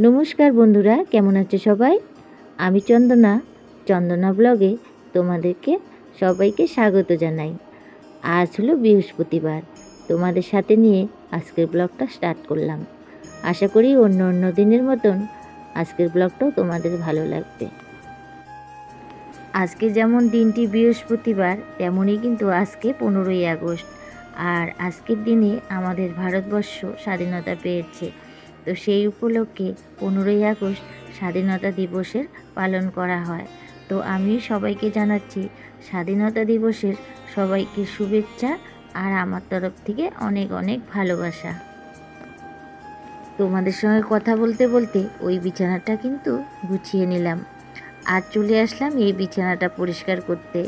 নমস্কার বন্ধুরা, কেমন আছো সবাই? আমি চন্দনা। চন্দনা ব্লগে তোমাদেরকে সবাইকে স্বাগত জানাই। আজ হলো বৃহস্পতিবার। তোমাদের সাথে নিয়ে আজকের ব্লগটা স্টার্ট করলাম। আশা করি অন্য অন্য দিনের মতন আজকের ব্লগটাও তোমাদের ভালো লাগবে। আজকে যেমন দিনটি বৃহস্পতিবার, তেমনই কিন্তু আজকে পনেরোই আগস্ট। আর আজকের দিনে আমাদের ভারতবর্ষ স্বাধীনতা পেয়েছে। তো সেই উপলক্ষে পনেরোই আগস্ট স্বাধীনতা দিবসের পালন করা হয়। তো আমি সবাইকে জানাচ্ছি, স্বাধীনতা দিবসের সবাইকে শুভেচ্ছা আর আমার তরফ থেকে অনেক অনেক ভালোবাসা। তোমাদের সঙ্গে কথা বলতে বলতে ওই বিছানাটা কিন্তু গুছিয়ে নিলাম। আর চলে আসলাম এই বিছানাটা পরিষ্কার করতে।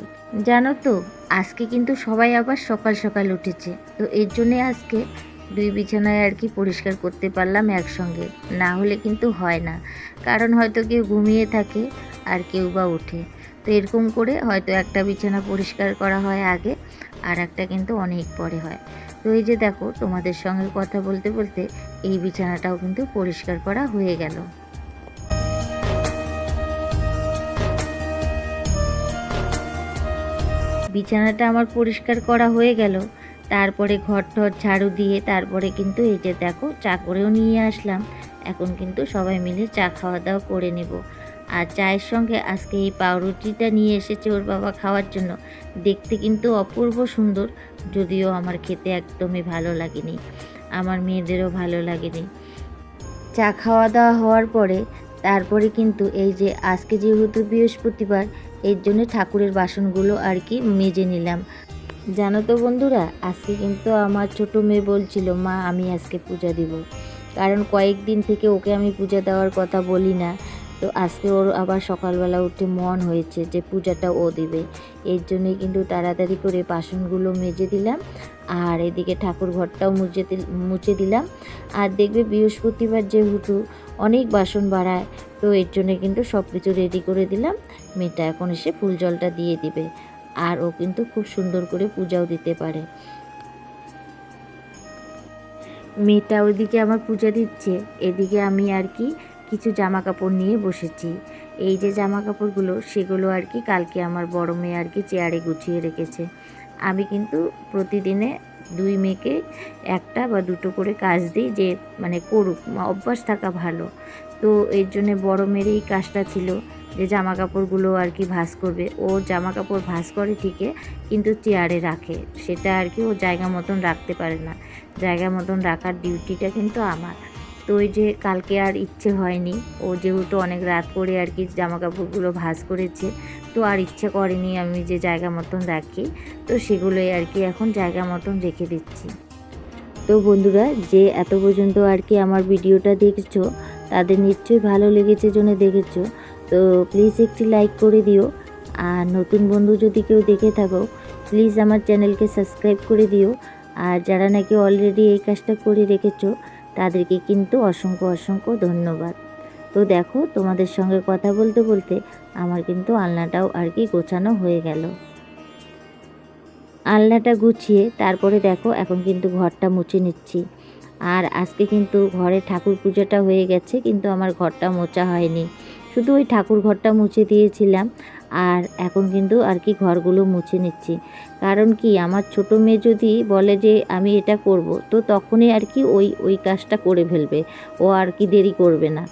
জানো তো, আজকে কিন্তু সবাই আবার সকাল সকাল উঠেছে। তো এর জন্যে আজকে দুই বিছানায় আর কি পরিষ্কার করতে পারলাম একসঙ্গে। না হলে কিন্তু হয় না। কারণ হয়তো কেউ ঘুমিয়ে থাকে আর কেউ বা ওঠে। তো এরকম করে হয়তো একটা বিছানা পরিষ্কার করা হয় আগে, আর একটা কিন্তু অনেক পরে হয়। তো এই যে দেখো, তোমাদের সঙ্গে কথা বলতে বলতে এই বিছানাটাও কিন্তু পরিষ্কার করা হয়ে গেল। বিছানাটা আমার পরিষ্কার করা হয়ে গেল। তারপরে ঘর টর ঝাড়ু দিয়ে তারপরে কিন্তু এই যে দেখো চা করেও নিয়ে আসলাম। এখন কিন্তু সবাই মিলে চা খাওয়া দাওয়া করে নেব। আর চায়ের সঙ্গে আজকে এই পাউরুটিটা নিয়ে এসেছে ওর বাবা খাওয়ার জন্য। দেখতে কিন্তু অপূর্ব সুন্দর, যদিও আমার খেতে একদমই ভালো লাগেনি। আমার মেয়েদেরও ভালো লাগেনি। চা খাওয়া দাওয়া হওয়ার পরে তারপরে কিন্তু এই যে আজকে যেহেতু বৃহস্পতিবার, এর জন্য ঠাকুরের বাসনগুলো আর কি মেজে নিলাম। জানো তো বন্ধুরা, আজকে কিন্তু আমার ছোট মেয়ে বলছিল, মা, আমি আজকে পূজা দিব। কারণ কয়েকদিন থেকে ওকে আমি পূজা দেওয়ার কথা বলি না। তো আজকে ওর আবার সকালবেলা উঠে মন হয়েছে যে পূজাটা ও দিবে। এর জন্যই কিন্তু তাড়াতাড়ি করে বাসনগুলো মেজে দিলাম আর এদিকে ঠাকুর ঘরটাও মুছে মুছে দিলাম। আর দেখবে বৃহস্পতিবার যেহেতু অনেক বাসন বাড়ায়, তো এর জন্য কিন্তু সব কিছু রেডি করে দিলাম। মেয়েটা এখন এসে ফুল জলটা দিয়ে দিবে। আর ও কিন্তু খুব সুন্দর করে পূজাও দিতে পারে। মেয়েটা ওইদিকে আমার পূজা দিচ্ছে, এদিকে আমি আর কি কিছু জামা কাপড় নিয়ে বসেছি। এই যে জামা কাপড়গুলো সেগুলো আর কি কালকে আমার বড় মেয়ে আর কি চেয়ারে গুছিয়ে রেখেছে। আমি কিন্তু প্রতিদিনে দুই মেয়েকে একটা বা দুটো করে কাজ দিই যে মানে করুক, অভ্যাস থাকা ভালো। তো এর জন্যে বড় মেয়ের এই কাজটা ছিল। যে জামা কাপড়গুলো আর কি ভাঁজ করবে। ও জামা কাপড় ভাঁজ করে ঠিকই, কিন্তু চেয়ারে রাখে। সেটা আর কি ও জায়গা মতন রাখতে পারে না। জায়গা মতন রাখার ডিউটিটা কিন্তু আমার। তো ওই যে কালকে আর ইচ্ছে হয়নি। ও যেহেতু অনেক রাত করে আর কি জামা কাপড়গুলো ভাঁজ করেছে, তো আর ইচ্ছে করেনি আমি যে জায়গা মতন রাখি। তো সেগুলোই আর কি এখন জায়গা মতন রেখে দিচ্ছি। তো বন্ধুরা, যে এত পর্যন্ত আর কি আমার ভিডিওটা দেখছ, তাদের নিশ্চয়ই ভালো লেগেছে জন্য দেখেছ। তো প্লিজ একটি লাইক করে দিও। আর নতুন বন্ধু যদি কেউ দেখে থাকো প্লিজ আমার চ্যানেলকে সাবস্ক্রাইব করে দিও। আর যারা নাকি অলরেডি এই কাজটা করে রেখেছ, তাদেরকে কিন্তু অসংখ্য অসংখ্য ধন্যবাদ। তো দেখো, তোমাদের সঙ্গে কথা বলতে বলতে আমার কিন্তু আলনাটাও আর কি গোছানো হয়ে গেল। আলনাটা গুছিয়ে তারপরে দেখো, এখন কিন্তু ঘরটা মুছে নিচ্ছি। আর আজকে কিন্তু ঘরে ঠাকুর পুজোটা হয়ে গেছে, কিন্তু আমার ঘরটা মোছা হয়নি। শুধু ওই ঠাকুর ঘরটা মুছে দিয়েছিলাম আর এখন কিন্তু আর কি ঘরগুলো মুছে নিচ্ছি। কারণ কি আমার ছোট মেয়ে যদি বলে যে আমি এটা করব, তো তখনই আর কি ওই ওই কাজটা করে ফেলবে। ও আর কি দেরি করবে না।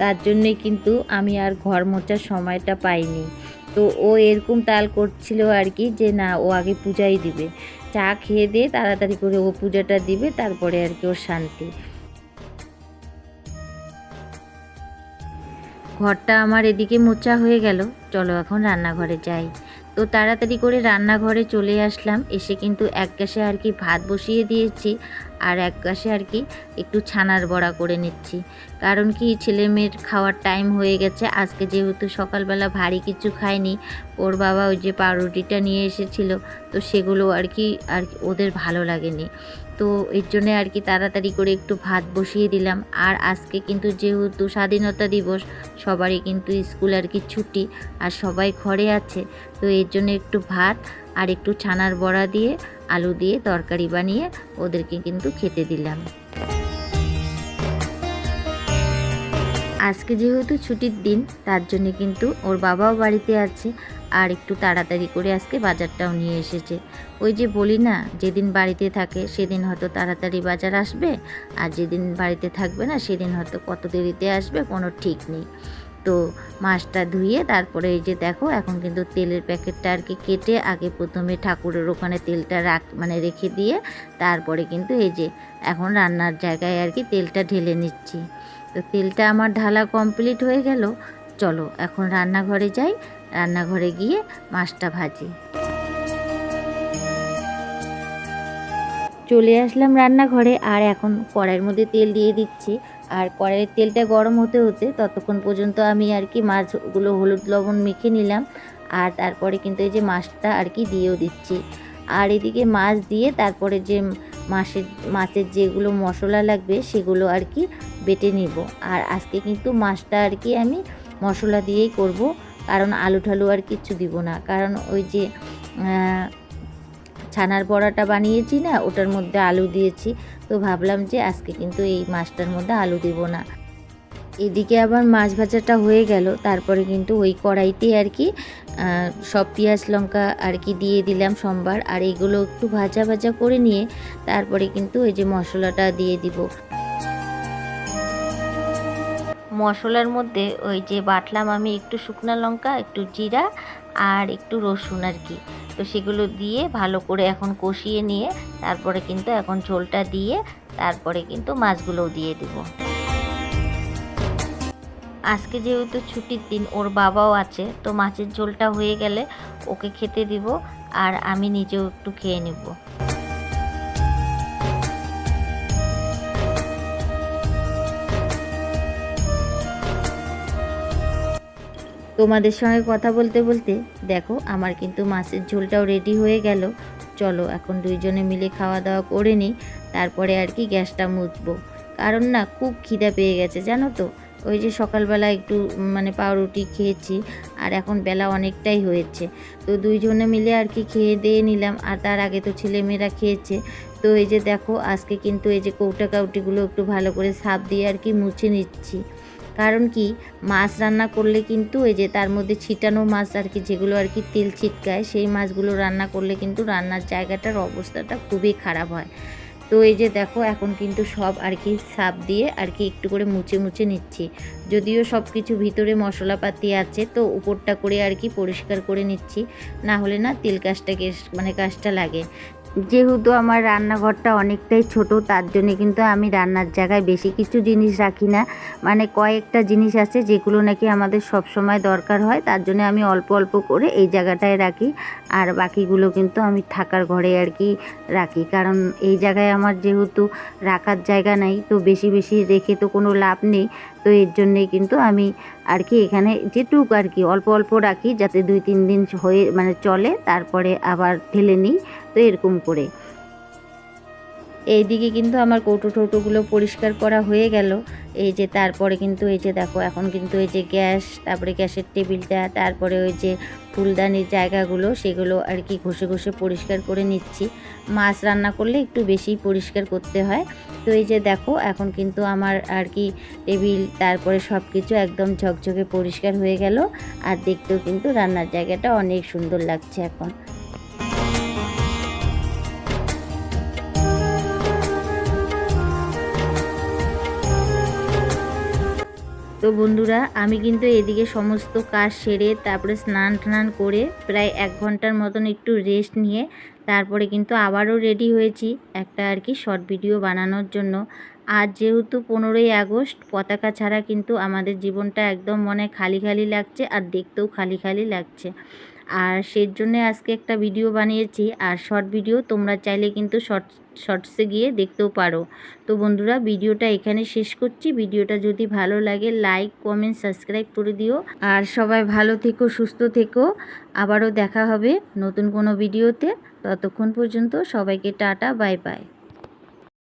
তার জন্যই কিন্তু আমি আর ঘর মোচার সময়টা পাইনি। তো ও এরকম তাল করছিল আর কি যে না, ও আগে পূজাই দিবে। চা খেয়ে দিয়ে তাড়াতাড়ি করে ও পূজাটা দিবে, তারপরে আর কি ওর শান্তি। ঘরটা আমার এদিকে মোচা হয়ে গেল। চলো এখন রান্নাঘরে যাই। তো তাড়াতাড়ি করে রান্নাঘরে চলে আসলাম। এসে কিন্তু এক গ্যাসে আর কি ভাত বসিয়ে দিয়েছি। আর এক গ্যাসে আর কি একটু ছানার বড়া করে নিচ্ছি। কারণ কি ছেলে মেয়ের খাওয়ার টাইম হয়ে গেছে। আজকে যেহেতু সকালবেলা ভারী কিছু খায়নি, ওর বাবা ওই যে পাউরুটিটা নিয়ে এসেছিল, তো সেগুলো আর কি আর ওদের ভালো লাগেনি। তো এর জন্যে আর কি তাড়াতাড়ি করে একটু ভাত বসিয়ে দিলাম। আর আজকে কিন্তু যেহেতু স্বাধীনতা দিবস, সবারই কিন্তু স্কুল আর কি ছুটি, আর সবাই ঘরে আছে, তো এর জন্য একটু ভাত আর একটু ছানার বড়া দিয়ে, আলু দিয়ে তরকারি বানিয়ে ওদেরকে কিন্তু খেতে দিলাম। আজকে যেহেতু ছুটির দিন, তার জন্য কিন্তু ওর বাবাও বাড়িতে আছে আর একটু তাড়াতাড়ি করে আজকে বাজারটাও নিয়ে এসেছে। ওই যে বলি না, যেদিন বাড়িতে থাকে সেদিন হয়তো তাড়াতাড়ি বাজার আসবে আর যেদিন বাড়িতে থাকবে না সেদিন হয়তো কত দেরিতে আসবে কোনো ঠিক নেই। তো মাছটা ধুয়ে তারপরে এই যে দেখো, এখন কিন্তু তেলের প্যাকেটটা আর কি কেটে আগে প্রথমে ঠাকুরের ওখানে তেলটা রাখ মানে রেখে দিয়ে তারপরে কিন্তু এই যে এখন রান্নার জায়গায় আর কি তেলটা ঢেলে নিচ্ছি। তো তেলটা আমার ঢালা কমপ্লিট হয়ে গেল। চলো এখন রান্নাঘরে যাই, রান্নাঘরে গিয়ে মাছটা ভাজি। চলে আসলাম রান্নাঘরে, আর এখন কড়াইয়ের মধ্যে তেল দিয়ে দিচ্ছি। আর কড়াইয়ের তেলটা গরম হতে হতে ততক্ষণ পর্যন্ত আমি আর কি মাছগুলো হলুদ লবণ মেখে নিলাম। আর তারপরে কিন্তু এই যে মাছটা আর কি দিয়েও দিচ্ছি। আর এদিকে মাছ দিয়ে তারপরে যে মাছের মাছের যেগুলো মশলা লাগবে সেগুলো আর কি বেটে নিব। আর আজকে কিন্তু মাছটা আর কি আমি মশলা দিয়েই করব। কারণ আলু ঠালু আর কিচ্ছু দিব না। কারণ ওই যে ছানার বড়াটা বানিয়েছি না, ওটার মধ্যে আলু দিয়েছি। তো ভাবলাম যে আজকে কিন্তু এই মাছটার মধ্যে আলু দেব না। এদিকে আবার মাছ ভাজাটা হয়ে গেল, তারপরে কিন্তু ওই কড়াইতে আর কি সব পেঁয়াজ লঙ্কা আর কি দিয়ে দিলাম সোমবার, আর এগুলো একটু ভাজা ভাজা করে নিয়ে তারপরে কিন্তু ওই যে মশলাটা দিয়ে দিব। মশলার মধ্যে ওই যে বাটলাম আমি একটু শুকনো লঙ্কা, একটু জিরা আর একটু রসুন আর কি। তো সেগুলো দিয়ে ভালো করে এখন কষিয়ে নিয়ে তারপরে কিন্তু এখন ঝোলটা দিয়ে তারপরে কিন্তু মাছগুলোও দিয়ে দেব। আজকে যেহেতু ছুটির দিন, ওর বাবাও আছে, তো মাছের ঝোলটা হয়ে গেলে ওকে খেতে দিব আর আমি নিজেও একটু খেয়ে নেব। তোমাদের সঙ্গে কথা বলতে বলতে, দেখো আমার কিন্তু মাছের ঝোলটাও রেডি হয়ে গেল। চলো এখন দুইজনে মিলে খাওয়া দাওয়া করে নিই, তারপরে আর কি গ্যাসটা মুছবো। কারণ না খুব খিদা পেয়ে গেছে, জানো তো? ওই যে সকালবেলা একটু মানে পাউরুটি খেয়েছি, আর এখন বেলা অনেকটাই হয়েছে। তো দুইজনে মিলে আর কি খেয়ে দিয়ে নিলাম, আর তার আগে তো ছেলেমেয়েরা খেয়েছে। তো এই যে দেখো, আজকে কিন্তু এই যে কৌটা কাউটিগুলো একটু ভালো করে সাপ দিয়ে আর কি মুছে নিচ্ছি। কারণ কি, মাছ রান্না করলে কিন্তু এই যে তার মধ্যে ছিটানো মাছ আর কি, যেগুলো আর কি তেল ছিটকায়, সেই মাছগুলো রান্না করলে কিন্তু রান্নার জায়গাটার অবস্থাটা খুবই খারাপ হয়। তো এই যে দেখো, এখন কিন্তু সব আর কি সাপ দিয়ে আর কি একটু করে মুছে মুছে নিচ্ছি। যদিও সব কিছু ভিতরে মশলাপাতি আছে, তো উপরটা করে আর কি পরিষ্কার করে নিচ্ছি। না হলে না তেল কাজটাকে মানে কাজটা লাগে। যেহেতু আমার রান্নাঘরটা অনেকটাই ছোট, তার জন্য কিন্তু আমি রান্নার জায়গায় বেশি কিছু জিনিস রাখি না। মানে কয়েকটা জিনিস আছে যেগুলো নাকি আমাদের সব সময় দরকার হয়, তার জন্য আমি অল্প অল্প করে এই জায়গাটায় রাখি। আর বাকিগুলো কিন্তু আমি থাকার ঘরে আর কি রাখি। কারণ এই জায়গায় আমার যেহেতু রাখার জায়গা নাই, তো বেশি বেশি রেখে তো কোনো লাভ নেই। তো এর জন্যেই কিন্তু আমি আর কি এখানে যেটুক আর কি অল্প অল্প রাখি যাতে দুই তিন দিন হয়ে মানে চলে, তারপরে আবার ঢেলে নিই, তো এরকম করে। এইদিকে কিন্তু আমার কৌটো টৌটোগুলো পরিষ্কার করা হয়ে গেল। এই যে তারপরে কিন্তু এই যে দেখো, এখন কিন্তু এই যে গ্যাস, তারপরে গ্যাসের টেবিলটা, তারপরে ওই যে ফুলদানির জায়গাগুলো, সেগুলো আর কি ঘষে ঘষে পরিষ্কার করে নিচ্ছি। মাছ রান্না করলে একটু বেশি পরিষ্কার করতে হয়। তো এই যে দেখো, এখন কিন্তু আমার আর কি টেবিল, তারপরে সব কিছু একদম ঝকঝকে পরিষ্কার হয়ে গেল। আর দেখতেও কিন্তু রান্নার জায়গাটা অনেক সুন্দর লাগছে এখন। তো বন্ধুরা, আমি কিন্তু এদিকে সমস্ত কাজ সেরে তারপরে স্নান টান করে প্রায় এক ঘণ্টার মতন একটু রেস্ট নিয়ে তারপরে কিন্তু আবারও রেডি হয়েছি একটা আর কি শর্ট ভিডিও বানানোর জন্য। আজ যেহেতু পনেরোই আগস্ট, পতাকা ছাড়া কিন্তু আমাদের জীবনটা একদম মনে খালি খালি লাগছে আর দেখতেও খালি খালি লাগছে। আর সেই জন্যে আজকে একটা ভিডিও বানিয়েছি। আর শর্ট ভিডিও তোমরা চাইলে কিন্তু শর্ট শর্টসে গিয়ে দেখতেও পারো। তো বন্ধুরা ভিডিওটা এখানে শেষ করছি। ভিডিওটা যদি ভালো লাগে লাইক কমেন্ট সাবস্ক্রাইব করে দিও। আর সবাই ভালো থেকো, সুস্থ থেকো। আবারও দেখা হবে নতুন কোনো ভিডিওতে ততক্ষণ পর্যন্ত সবাইকে টাটা বাই বাই